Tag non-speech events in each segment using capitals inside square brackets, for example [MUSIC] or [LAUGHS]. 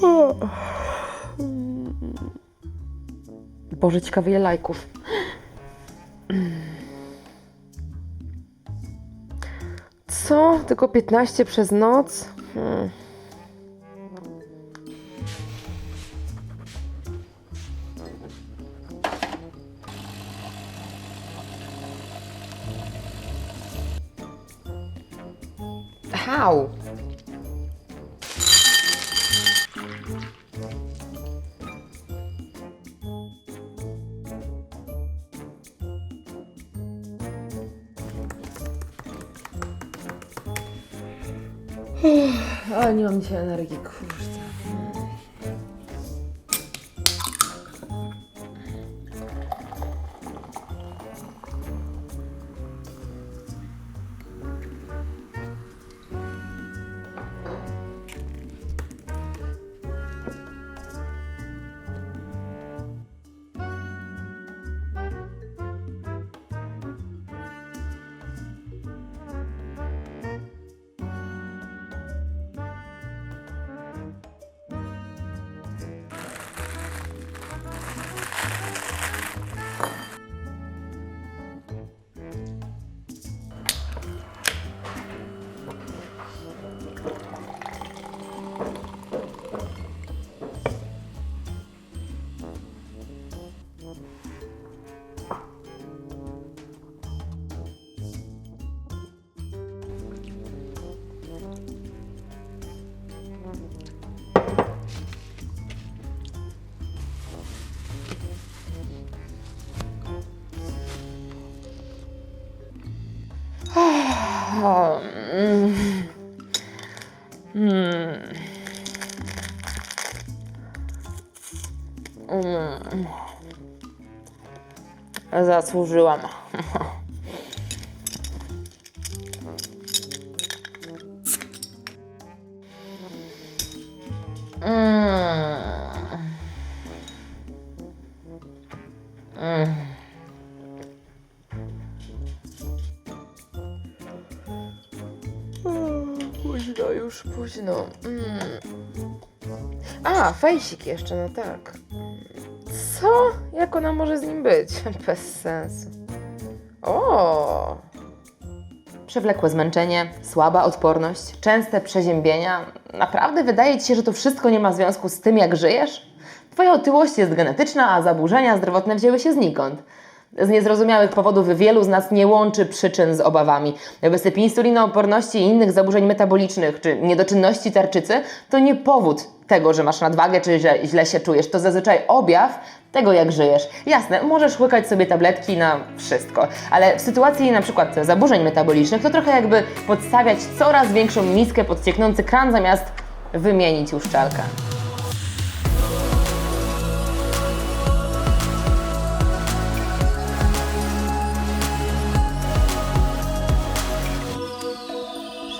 [SIGHS] Boże, ciekawe ile lajków. Co? Tylko 15 przez noc? Hmm. Ale nie mam dzisiaj energii, kurczę. Mm. Zasłużyłam. Mm. Późno, już późno. Mm. A, fejsik jeszcze, no tak. Jak ona może z nim być? [LAUGHS] Bez sensu. O! Przewlekłe zmęczenie, słaba odporność, częste przeziębienia. Naprawdę wydaje ci się, że to wszystko nie ma związku z tym, jak żyjesz? Twoja otyłość jest genetyczna, a zaburzenia zdrowotne wzięły się znikąd. Z niezrozumiałych powodów wielu z nas nie łączy przyczyn z obawami. Wysyp insulinooporności i innych zaburzeń metabolicznych, czy niedoczynności tarczycy, to nie powód tego, że masz nadwagę, czy że źle się czujesz. To zazwyczaj objaw tego, jak żyjesz. Jasne, możesz łykać sobie tabletki na wszystko, ale w sytuacji na przykład zaburzeń metabolicznych, to trochę jakby podstawiać coraz większą miskę pod cieknący kran, zamiast wymienić uszczalkę.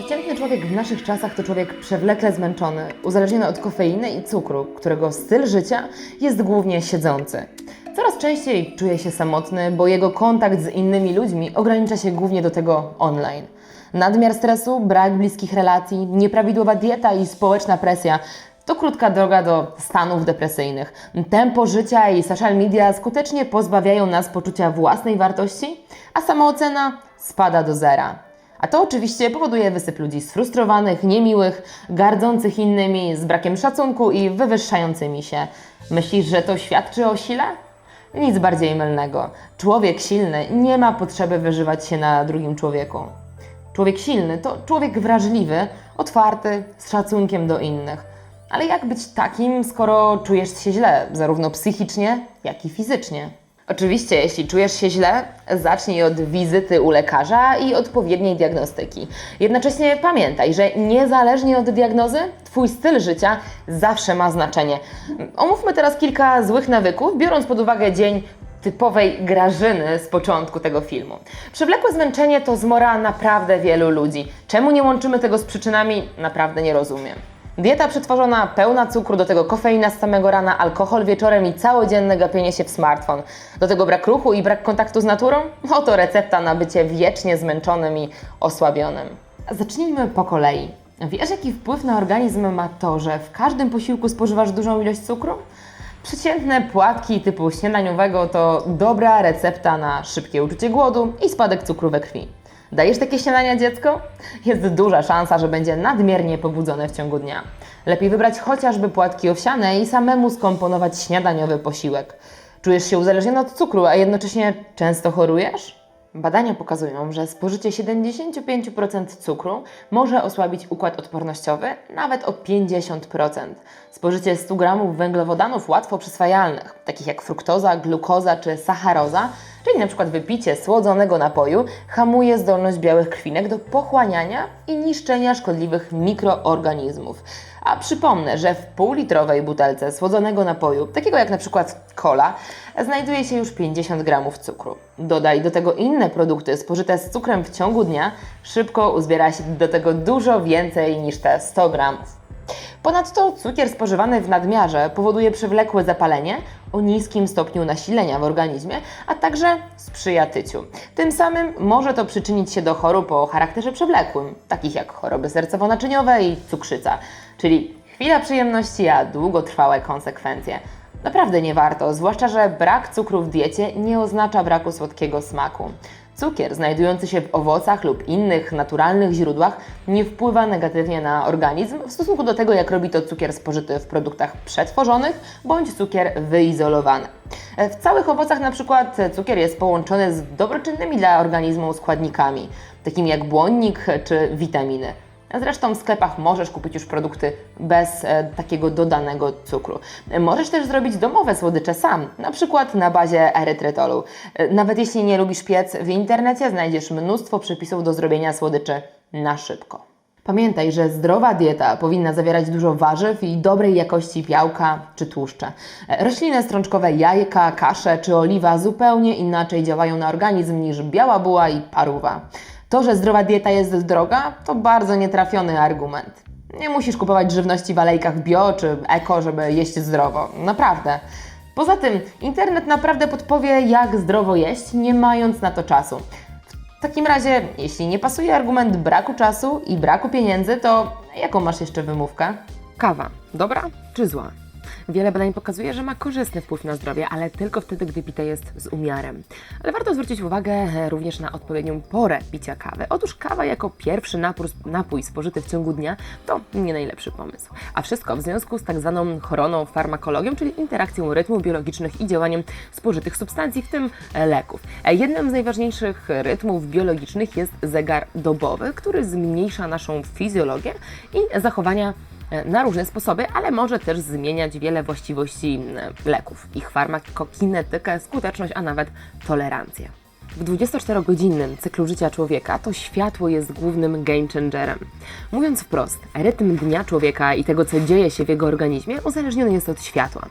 Przeciętny człowiek w naszych czasach to człowiek przewlekle zmęczony, uzależniony od kofeiny i cukru, którego styl życia jest głównie siedzący. Coraz częściej czuje się samotny, bo jego kontakt z innymi ludźmi ogranicza się głównie do tego online. Nadmiar stresu, brak bliskich relacji, nieprawidłowa dieta i społeczna presja to krótka droga do stanów depresyjnych. Tempo życia i social media skutecznie pozbawiają nas poczucia własnej wartości, a samoocena spada do zera. A to oczywiście powoduje wysyp ludzi sfrustrowanych, niemiłych, gardzących innymi, z brakiem szacunku i wywyższającymi się. Myślisz, że to świadczy o sile? Nic bardziej mylnego. Człowiek silny nie ma potrzeby wyżywać się na drugim człowieku. Człowiek silny to człowiek wrażliwy, otwarty, z szacunkiem do innych. Ale jak być takim, skoro czujesz się źle, zarówno psychicznie, jak i fizycznie? Oczywiście, jeśli czujesz się źle, zacznij od wizyty u lekarza i odpowiedniej diagnostyki. Jednocześnie pamiętaj, że niezależnie od diagnozy, Twój styl życia zawsze ma znaczenie. Omówmy teraz kilka złych nawyków, biorąc pod uwagę dzień typowej Grażyny z początku tego filmu. Przewlekłe zmęczenie to zmora naprawdę wielu ludzi. Czemu nie łączymy tego z przyczynami? Naprawdę nie rozumiem. Dieta przetworzona, pełna cukru, do tego kofeina z samego rana, alkohol wieczorem i całodzienne gapienie się w smartfon. Do tego brak ruchu i brak kontaktu z naturą? Oto recepta na bycie wiecznie zmęczonym i osłabionym. Zacznijmy po kolei. Wiesz, jaki wpływ na organizm ma to, że w każdym posiłku spożywasz dużą ilość cukru? Przeciętne płatki typu śniadaniowego to dobra recepta na szybkie uczucie głodu i spadek cukru we krwi. Dajesz takie śniadania dziecko? Jest duża szansa, że będzie nadmiernie pobudzone w ciągu dnia. Lepiej wybrać chociażby płatki owsiane i samemu skomponować śniadaniowy posiłek. Czujesz się uzależniony od cukru, a jednocześnie często chorujesz? Badania pokazują, że spożycie 75% cukru może osłabić układ odpornościowy nawet o 50%. Spożycie 100 g węglowodanów łatwo przyswajalnych, takich jak fruktoza, glukoza czy sacharoza, czyli np. wypicie słodzonego napoju, hamuje zdolność białych krwinek do pochłaniania i niszczenia szkodliwych mikroorganizmów. A przypomnę, że w półlitrowej butelce słodzonego napoju, takiego jak przykład cola, znajduje się już 50 gramów cukru. Dodaj do tego inne produkty spożyte z cukrem w ciągu dnia, szybko uzbiera się do tego dużo więcej niż te 100 gramów. Ponadto cukier spożywany w nadmiarze powoduje przewlekłe zapalenie o niskim stopniu nasilenia w organizmie, a także sprzyja tyciu. Tym samym może to przyczynić się do chorób o charakterze przewlekłym, takich jak choroby sercowo-naczyniowe i cukrzyca, czyli chwila przyjemności, a długotrwałe konsekwencje. Naprawdę nie warto, zwłaszcza, że brak cukru w diecie nie oznacza braku słodkiego smaku. Cukier znajdujący się w owocach lub innych naturalnych źródłach nie wpływa negatywnie na organizm w stosunku do tego, jak robi to cukier spożyty w produktach przetworzonych bądź cukier wyizolowany. W całych owocach na przykład cukier jest połączony z dobroczynnymi dla organizmu składnikami, takimi jak błonnik czy witaminy. Zresztą w sklepach możesz kupić już produkty bez e, takiego dodanego cukru. Możesz też zrobić domowe słodycze sam, na przykład na bazie erytrytolu. E, Nawet jeśli nie lubisz piec, w internecie znajdziesz mnóstwo przepisów do zrobienia słodyczy na szybko. Pamiętaj, że zdrowa dieta powinna zawierać dużo warzyw i dobrej jakości białka czy tłuszcze. E, Rośliny strączkowe, jajka, kasze czy oliwa zupełnie inaczej działają na organizm niż biała buła i paruwa. To, że zdrowa dieta jest droga, to bardzo nietrafiony argument. Nie musisz kupować żywności w alejkach bio czy eko, żeby jeść zdrowo. Naprawdę. Poza tym, internet naprawdę podpowie, jak zdrowo jeść, nie mając na to czasu. W takim razie, jeśli nie pasuje argument braku czasu i braku pieniędzy, to jaką masz jeszcze wymówkę? Kawa, dobra czy zła? Wiele badań pokazuje, że ma korzystny wpływ na zdrowie, ale tylko wtedy, gdy pite jest z umiarem. Ale warto zwrócić uwagę e, również na odpowiednią porę picia kawy. Otóż kawa jako pierwszy napór, napój spożyty w ciągu dnia to nie najlepszy pomysł. A wszystko w związku z tak zwaną choroną farmakologią, czyli interakcją rytmów biologicznych i działaniem spożytych substancji, w tym e, leków. E, Jednym z najważniejszych rytmów biologicznych jest zegar dobowy, który zmniejsza naszą fizjologię i zachowania na różne sposoby, ale może też zmieniać wiele właściwości m, leków, ich farmakokinetykę, skuteczność, a nawet tolerancję. W 24-godzinnym cyklu życia człowieka to światło jest głównym game changerem. Mówiąc wprost, rytm dnia człowieka i tego, co dzieje się w jego organizmie, uzależniony jest od światła.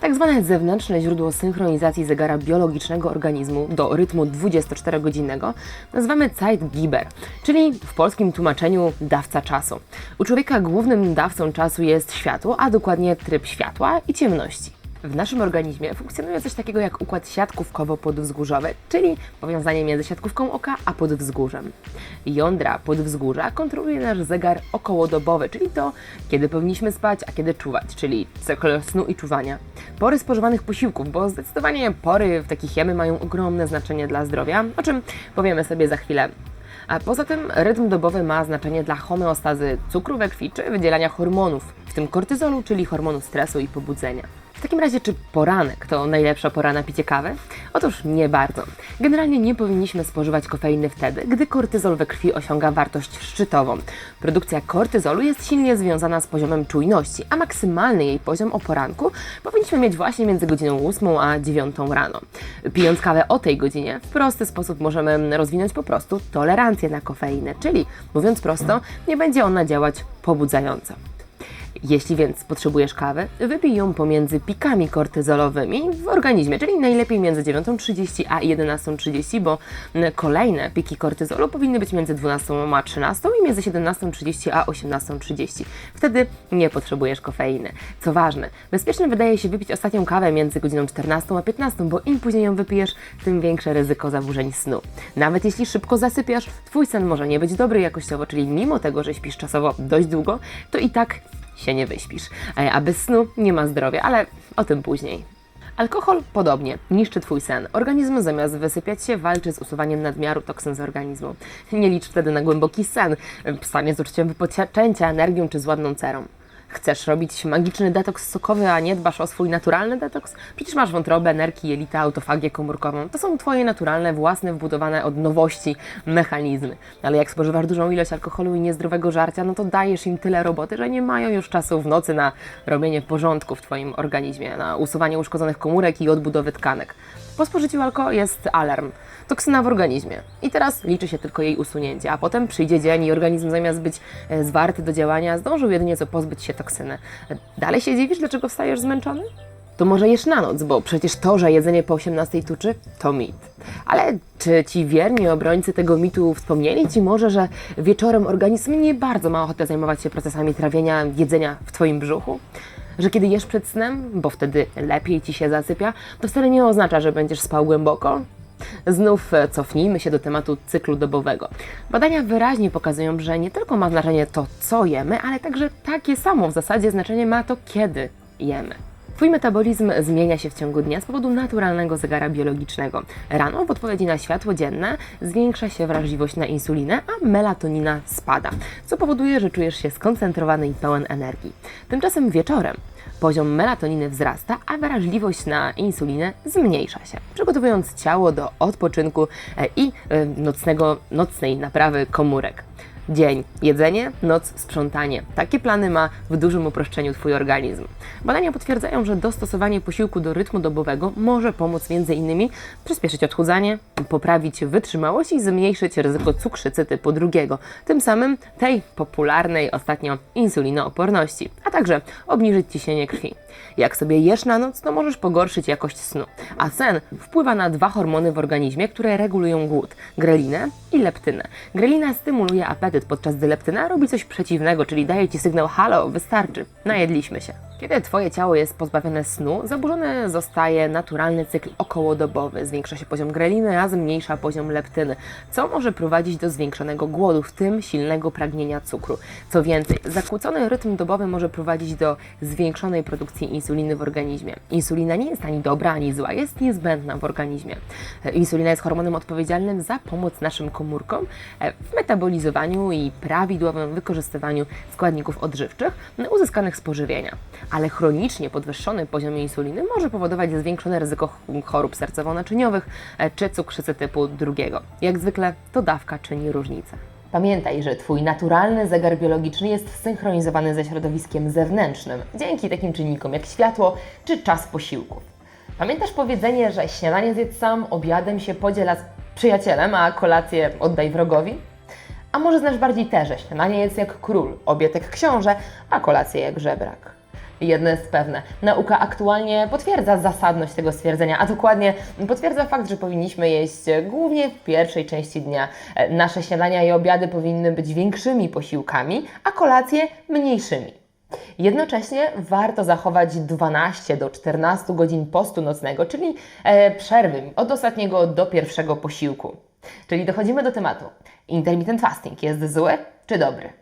Tak zwane zewnętrzne źródło synchronizacji zegara biologicznego organizmu do rytmu 24-godzinnego nazywamy Zeitgeber, czyli w polskim tłumaczeniu dawca czasu. U człowieka głównym dawcą czasu jest światło, a dokładnie tryb światła i ciemności. W naszym organizmie funkcjonuje coś takiego jak układ siatkówkowo-podwzgórzowy, czyli powiązanie między siatkówką oka a podwzgórzem. Jądra podwzgórza kontroluje nasz zegar okołodobowy, czyli to, kiedy powinniśmy spać, a kiedy czuwać, czyli cykl snu i czuwania. Pory spożywanych posiłków, bo zdecydowanie pory w takich jemy mają ogromne znaczenie dla zdrowia, o czym powiemy sobie za chwilę. A poza tym rytm dobowy ma znaczenie dla homeostazy cukru we krwi czy wydzielania hormonów, w tym kortyzolu, czyli hormonu stresu i pobudzenia. W takim razie, czy poranek to najlepsza pora na picie kawy? Otóż nie bardzo. Generalnie nie powinniśmy spożywać kofeiny wtedy, gdy kortyzol we krwi osiąga wartość szczytową. Produkcja kortyzolu jest silnie związana z poziomem czujności, a maksymalny jej poziom o poranku powinniśmy mieć właśnie między godziną 8 a 9 rano. Pijąc kawę o tej godzinie, w prosty sposób możemy rozwinąć po prostu tolerancję na kofeinę, czyli mówiąc prosto, nie będzie ona działać pobudzająco. Jeśli więc potrzebujesz kawy, wypij ją pomiędzy pikami kortyzolowymi w organizmie, czyli najlepiej między 9.30 a 11.30, bo kolejne piki kortyzolu powinny być między 12 a 13 i między 17.30 a 18.30. Wtedy nie potrzebujesz kofeiny. Co ważne, bezpieczne wydaje się wypić ostatnią kawę między godziną 14 a 15, bo im później ją wypijesz, tym większe ryzyko zaburzeń snu. Nawet jeśli szybko zasypiasz, twój sen może nie być dobry jakościowo, czyli mimo tego, że śpisz czasowo dość długo, to i tak się nie wyśpisz. A bez snu nie ma zdrowia, ale o tym później. Alkohol podobnie niszczy Twój sen. Organizm zamiast wysypiać się walczy z usuwaniem nadmiaru toksyn z organizmu. Nie licz wtedy na głęboki sen, stanie z uczuciem wypoczęcia, energią czy z ładną cerą. Chcesz robić magiczny detoks sokowy, a nie dbasz o swój naturalny detoks? Przecież masz wątrobę, nerki, jelita, autofagię komórkową. To są Twoje naturalne, własne, wbudowane od nowości mechanizmy. Ale jak spożywasz dużą ilość alkoholu i niezdrowego żarcia, no to dajesz im tyle roboty, że nie mają już czasu w nocy na robienie porządku w Twoim organizmie, na usuwanie uszkodzonych komórek i odbudowy tkanek. Po spożyciu alko jest alarm. Toksyna w organizmie. I teraz liczy się tylko jej usunięcie, a potem przyjdzie dzień i organizm zamiast być e, zwarty do działania, zdążył jedynie co pozbyć się toksyny. Dalej się dziwisz, dlaczego wstajesz zmęczony? To może jesz na noc, bo przecież to, że jedzenie po 18 tuczy, to mit. Ale czy ci wierni obrońcy tego mitu wspomnieli ci może, że wieczorem organizm nie bardzo ma ochotę zajmować się procesami trawienia jedzenia w twoim brzuchu? Że kiedy jesz przed snem, bo wtedy lepiej ci się zasypia, to wcale nie oznacza, że będziesz spał głęboko, Znów e, cofnijmy się do tematu cyklu dobowego. Badania wyraźnie pokazują, że nie tylko ma znaczenie to, co jemy, ale także takie samo w zasadzie znaczenie ma to, kiedy jemy. Twój metabolizm zmienia się w ciągu dnia z powodu naturalnego zegara biologicznego. Rano, w odpowiedzi na światło dzienne, zwiększa się wrażliwość na insulinę, a melatonina spada, co powoduje, że czujesz się skoncentrowany i pełen energii. Tymczasem wieczorem poziom melatoniny wzrasta, a wrażliwość na insulinę zmniejsza się, przygotowując ciało do odpoczynku e, i e, nocnego, nocnej naprawy komórek. Dzień jedzenie, noc sprzątanie. Takie plany ma w dużym uproszczeniu Twój organizm. Badania potwierdzają, że dostosowanie posiłku do rytmu dobowego może pomóc m.in. przyspieszyć odchudzanie, poprawić wytrzymałość i zmniejszyć ryzyko cukrzycy typu drugiego, tym samym tej popularnej ostatnio insulinooporności, a także obniżyć ciśnienie krwi. Jak sobie jesz na noc, to możesz pogorszyć jakość snu, a sen wpływa na dwa hormony w organizmie, które regulują głód grelinę i leptynę. Grelina stymuluje apetyt, podczas gdy leptyna robi coś przeciwnego, czyli daje ci sygnał: halo, wystarczy, najedliśmy się. Kiedy Twoje ciało jest pozbawione snu, zaburzony zostaje naturalny cykl okołodobowy. Zwiększa się poziom greliny, a zmniejsza poziom leptyny, co może prowadzić do zwiększonego głodu, w tym silnego pragnienia cukru. Co więcej, zakłócony rytm dobowy może prowadzić do zwiększonej produkcji insuliny w organizmie. Insulina nie jest ani dobra, ani zła, jest niezbędna w organizmie. Insulina jest hormonem odpowiedzialnym za pomoc naszym komórkom w metabolizowaniu i prawidłowym wykorzystywaniu składników odżywczych uzyskanych z pożywienia. Ale chronicznie podwyższony poziom insuliny może powodować zwiększone ryzyko ch- chorób sercowo-naczyniowych e, czy cukrzycy typu drugiego. Jak zwykle to dawka czyni różnicę. Pamiętaj, że Twój naturalny zegar biologiczny jest zsynchronizowany ze środowiskiem zewnętrznym dzięki takim czynnikom jak światło czy czas posiłków. Pamiętasz powiedzenie, że śniadanie zjedz sam, obiadem się podziela z przyjacielem, a kolację oddaj wrogowi? A może znasz bardziej te, że śniadanie jest jak król, obiad jak książę, a kolację jak żebrak? Jedno jest pewne, nauka aktualnie potwierdza zasadność tego stwierdzenia, a dokładnie potwierdza fakt, że powinniśmy jeść głównie w pierwszej części dnia. Nasze śniadania i obiady powinny być większymi posiłkami, a kolacje mniejszymi. Jednocześnie warto zachować 12 do 14 godzin postu nocnego, czyli e, przerwy od ostatniego do pierwszego posiłku. Czyli dochodzimy do tematu. Intermittent fasting jest zły czy dobry?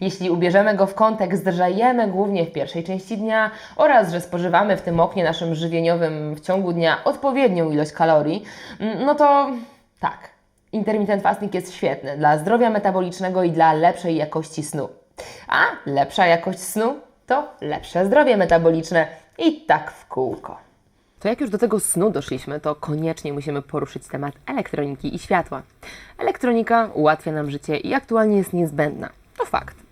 Jeśli ubierzemy go w kontekst, że jemy głównie w pierwszej części dnia oraz że spożywamy w tym oknie naszym żywieniowym w ciągu dnia odpowiednią ilość kalorii, mm, no to tak, intermittent fasting jest świetny dla zdrowia metabolicznego i dla lepszej jakości snu. A lepsza jakość snu to lepsze zdrowie metaboliczne i tak w kółko. To jak już do tego snu doszliśmy, to koniecznie musimy poruszyć temat elektroniki i światła. Elektronika ułatwia nam życie i aktualnie jest niezbędna. To fakt.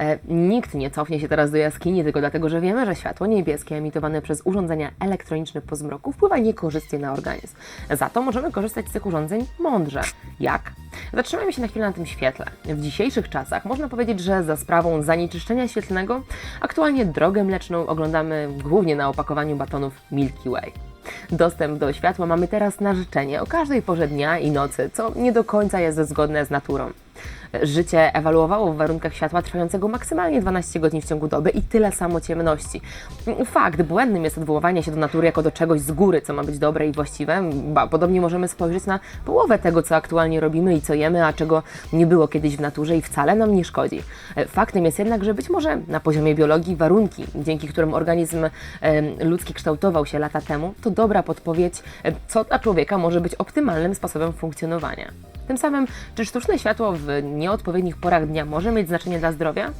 E, nikt nie cofnie się teraz do jaskini tylko dlatego, że wiemy, że światło niebieskie emitowane przez urządzenia elektroniczne po zmroku wpływa niekorzystnie na organizm. Za to możemy korzystać z tych urządzeń mądrze. Jak? Zatrzymajmy się na chwilę na tym świetle. W dzisiejszych czasach można powiedzieć, że za sprawą zanieczyszczenia świetlnego aktualnie drogę mleczną oglądamy głównie na opakowaniu batonów Milky Way. Dostęp do światła mamy teraz na życzenie o każdej porze dnia i nocy, co nie do końca jest zgodne z naturą. Życie ewaluowało w warunkach światła trwającego maksymalnie 12 godzin w ciągu doby i tyle samo ciemności. Fakt, błędnym jest odwoływanie się do natury jako do czegoś z góry, co ma być dobre i właściwe. Ba, podobnie możemy spojrzeć na połowę tego, co aktualnie robimy i co jemy, a czego nie było kiedyś w naturze i wcale nam nie szkodzi. Faktem jest jednak, że być może na poziomie biologii warunki, dzięki którym organizm ludzki kształtował się lata temu, to dobra podpowiedź, co dla człowieka może być optymalnym sposobem funkcjonowania. Tym samym, czy sztuczne światło w nieodpowiednich porach dnia może mieć znaczenie dla zdrowia?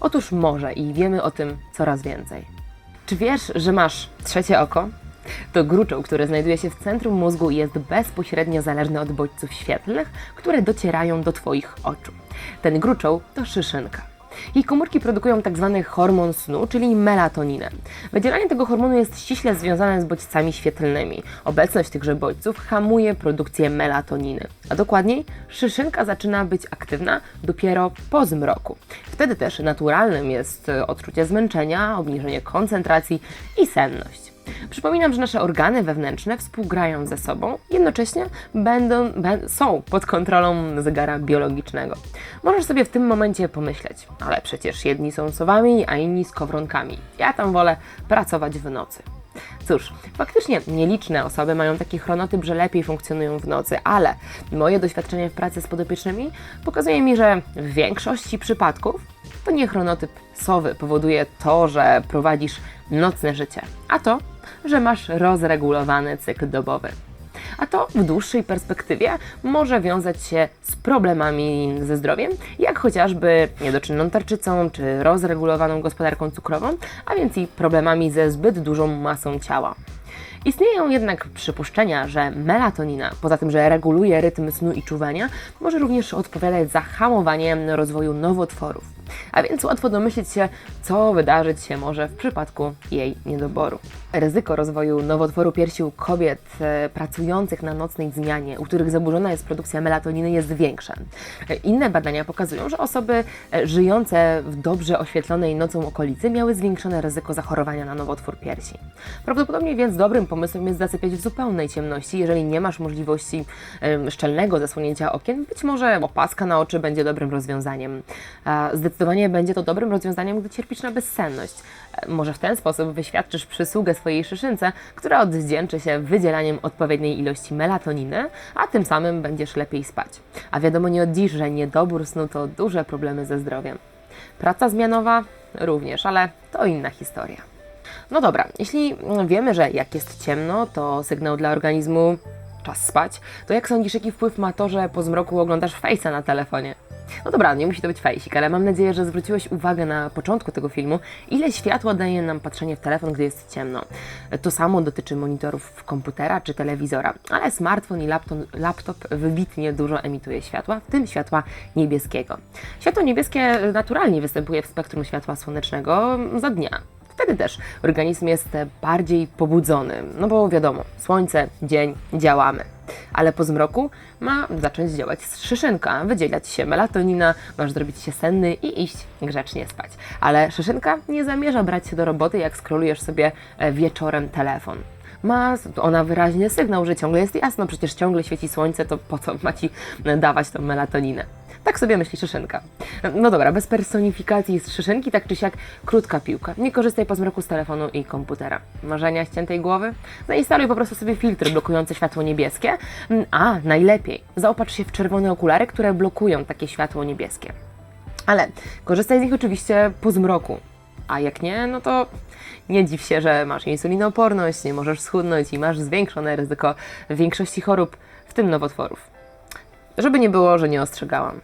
Otóż może i wiemy o tym coraz więcej. Czy wiesz, że masz trzecie oko? To gruczoł, który znajduje się w centrum mózgu i jest bezpośrednio zależny od bodźców świetlnych, które docierają do Twoich oczu. Ten gruczoł to szyszynka. Jej komórki produkują tzw. hormon snu, czyli melatoninę. Wydzielanie tego hormonu jest ściśle związane z bodźcami świetlnymi. Obecność tychże bodźców hamuje produkcję melatoniny. A dokładniej, szyszynka zaczyna być aktywna dopiero po zmroku. Wtedy też naturalnym jest e, odczucie zmęczenia, obniżenie koncentracji i senność. Przypominam, że nasze organy wewnętrzne współgrają ze sobą, jednocześnie będą, bę, są pod kontrolą zegara biologicznego. Możesz sobie w tym momencie pomyśleć, ale przecież jedni są sowami, a inni skowronkami. Ja tam wolę pracować w nocy. Cóż, faktycznie nieliczne osoby mają taki chronotyp, że lepiej funkcjonują w nocy, ale moje doświadczenie w pracy z podopiecznymi pokazuje mi, że w większości przypadków to nie chronotyp sowy powoduje to, że prowadzisz nocne życie, a to, że masz rozregulowany cykl dobowy. A to w dłuższej perspektywie może wiązać się z problemami ze zdrowiem, jak chociażby niedoczynną tarczycą czy rozregulowaną gospodarką cukrową, a więc i problemami ze zbyt dużą masą ciała. Istnieją jednak przypuszczenia, że melatonina, poza tym, że reguluje rytm snu i czuwania, może również odpowiadać za hamowanie rozwoju nowotworów. A więc łatwo domyślić się, co wydarzyć się może w przypadku jej niedoboru. Ryzyko rozwoju nowotworu piersi u kobiet e, pracujących na nocnej zmianie, u których zaburzona jest produkcja melatoniny, jest większe. Inne badania pokazują, że osoby e, żyjące w dobrze oświetlonej nocą okolicy miały zwiększone ryzyko zachorowania na nowotwór piersi. Prawdopodobnie więc dobrym pomysłem jest zasypiać w zupełnej ciemności. Jeżeli nie masz możliwości szczelnego zasłonięcia okien, być może opaska na oczy będzie dobrym rozwiązaniem. A Zdecydowanie będzie to dobrym rozwiązaniem, gdy cierpisz na bezsenność. E, Może w ten sposób wyświadczysz przysługę swojej szyszynce, która odwdzięczy się wydzielaniem odpowiedniej ilości melatoniny, a tym samym będziesz lepiej spać. A wiadomo nie od dziś, że niedobór snu to duże problemy ze zdrowiem. Praca zmianowa również, ale to inna historia. No dobra, jeśli wiemy, że jak jest ciemno, to sygnał dla organizmu czas spać, to jak sądzisz, jaki wpływ ma to, że po zmroku oglądasz fejsa na telefonie? No dobra, nie musi to być fejsik, ale mam nadzieję, że zwróciłeś uwagę na początku tego filmu, ile światła daje nam patrzenie w telefon, gdy jest ciemno. To samo dotyczy monitorów komputera czy telewizora, ale smartfon i laptop, laptop wybitnie dużo emituje światła, w tym światła niebieskiego. Światło niebieskie naturalnie występuje w spektrum światła słonecznego za dnia. Wtedy też organizm jest bardziej pobudzony, no bo wiadomo, słońce, dzień, działamy. Ale po zmroku ma zacząć działać szyszynka, wydzielać się melatonina, masz zrobić się senny i iść grzecznie spać. Ale szyszynka nie zamierza brać się do roboty, jak skrolujesz sobie e, wieczorem telefon. Ma ona wyraźnie sygnał, że ciągle jest jasno, przecież ciągle świeci słońce, to po co ma ci e, dawać tą melatoninę? Tak sobie myśli Szyszynka. No dobra, bez personifikacji z Szyszynki, tak czy siak, krótka piłka. Nie korzystaj po zmroku z telefonu i komputera. Marzenia ściętej głowy? Zainstaluj po prostu sobie filtry blokujące światło niebieskie. A, najlepiej, zaopatrz się w czerwone okulary, które blokują takie światło niebieskie. Ale korzystaj z nich oczywiście po zmroku. A jak nie, no to nie dziw się, że masz insulinooporność, nie możesz schudnąć i masz zwiększone ryzyko większości chorób, w tym nowotworów. Żeby nie było, że nie ostrzegałam.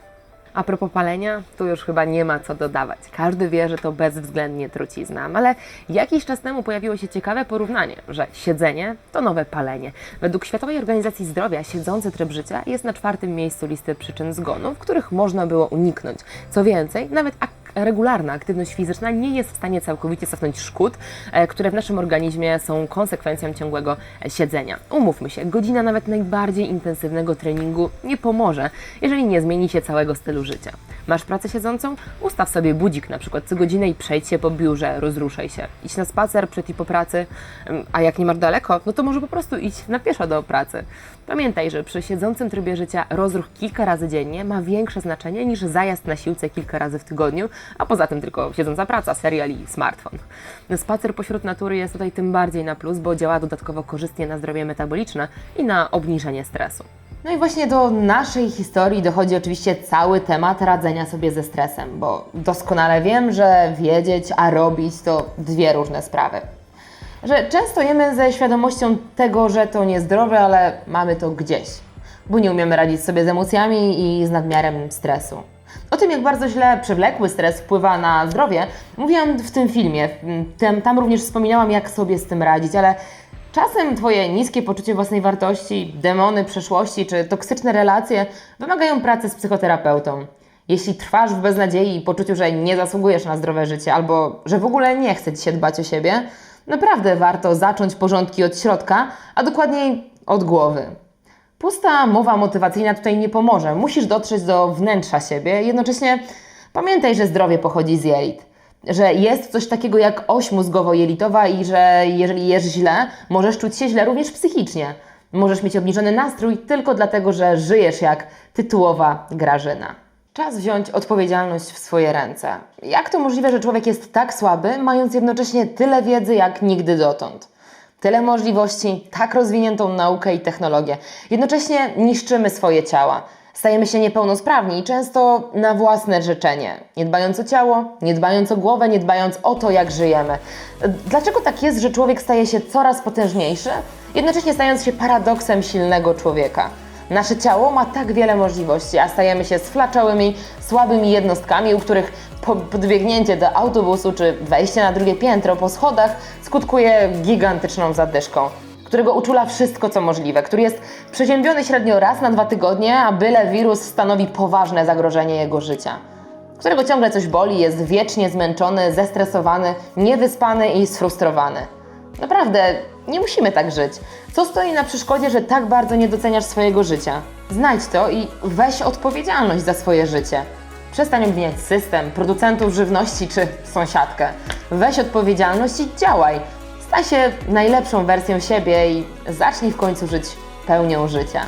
A propos palenia, tu już chyba nie ma co dodawać. Każdy wie, że to bezwzględnie trucizna, ale jakiś czas temu pojawiło się ciekawe porównanie, że siedzenie to nowe palenie. Według Światowej Organizacji Zdrowia siedzący tryb życia jest na czwartym miejscu listy przyczyn zgonów, których można było uniknąć. Co więcej, nawet ak- regularna aktywność fizyczna nie jest w stanie całkowicie cofnąć szkód, e, które w naszym organizmie są konsekwencją ciągłego siedzenia. Umówmy się, godzina nawet najbardziej intensywnego treningu nie pomoże, jeżeli nie zmieni się całego stylu życia. Masz pracę siedzącą? Ustaw sobie budzik na przykład co godzinę i przejdź się po biurze, rozruszaj się. Idź na spacer przed i po pracy, Ym, a jak nie masz daleko, no to może po prostu idź na pieszo do pracy. Pamiętaj, że przy siedzącym trybie życia rozruch kilka razy dziennie ma większe znaczenie niż zajazd na siłce kilka razy w tygodniu, a poza tym tylko siedząca praca, serial i smartfon. Spacer pośród natury jest tutaj tym bardziej na plus, bo działa dodatkowo korzystnie na zdrowie metaboliczne i na obniżenie stresu. No i właśnie do naszej historii dochodzi oczywiście cały temat radzenia sobie ze stresem, bo doskonale wiem, że wiedzieć, a robić to dwie różne sprawy. Że często jemy ze świadomością tego, że to niezdrowe, ale mamy to gdzieś, bo nie umiemy radzić sobie z emocjami i z nadmiarem stresu. O tym, jak bardzo źle przewlekły stres wpływa na zdrowie, mówiłam w tym filmie. Tam, tam również wspominałam, jak sobie z tym radzić, ale Czasem Twoje niskie poczucie własnej wartości, demony przeszłości czy toksyczne relacje wymagają pracy z psychoterapeutą. Jeśli trwasz w beznadziei i poczuciu, że nie zasługujesz na zdrowe życie albo że w ogóle nie chce Ci się dbać o siebie, naprawdę warto zacząć porządki od środka, a dokładniej od głowy. Pusta mowa motywacyjna tutaj nie pomoże. Musisz dotrzeć do wnętrza siebie. Jednocześnie pamiętaj, że zdrowie pochodzi z jelit. Że jest coś takiego jak oś mózgowo-jelitowa i że jeżeli jesz źle, możesz czuć się źle również psychicznie. Możesz mieć obniżony nastrój tylko dlatego, że żyjesz jak tytułowa Grażyna. Czas wziąć odpowiedzialność w swoje ręce. Jak to możliwe, że człowiek jest tak słaby, mając jednocześnie tyle wiedzy jak nigdy dotąd? Tyle możliwości, tak rozwiniętą naukę i technologię. Jednocześnie niszczymy swoje ciała. Stajemy się niepełnosprawni i często na własne życzenie. Nie dbając o ciało, nie dbając o głowę, nie dbając o to, jak żyjemy. Dlaczego tak jest, że człowiek staje się coraz potężniejszy, jednocześnie stając się paradoksem silnego człowieka? Nasze ciało ma tak wiele możliwości, a stajemy się sflaczałymi, słabymi jednostkami, u których po- podbiegnięcie do autobusu czy wejście na drugie piętro po schodach skutkuje gigantyczną zadyszką, którego uczula wszystko co możliwe, który jest przeziębiony średnio raz na dwa tygodnie, a byle wirus stanowi poważne zagrożenie jego życia. Którego ciągle coś boli, jest wiecznie zmęczony, zestresowany, niewyspany i sfrustrowany. Naprawdę, nie musimy tak żyć. Co stoi na przeszkodzie, że tak bardzo nie doceniasz swojego życia? Znajdź to i weź odpowiedzialność za swoje życie. Przestań obwiniać system, producentów żywności czy sąsiadkę. Weź odpowiedzialność i działaj. Staj się najlepszą wersją siebie i zacznij w końcu żyć pełnią życia.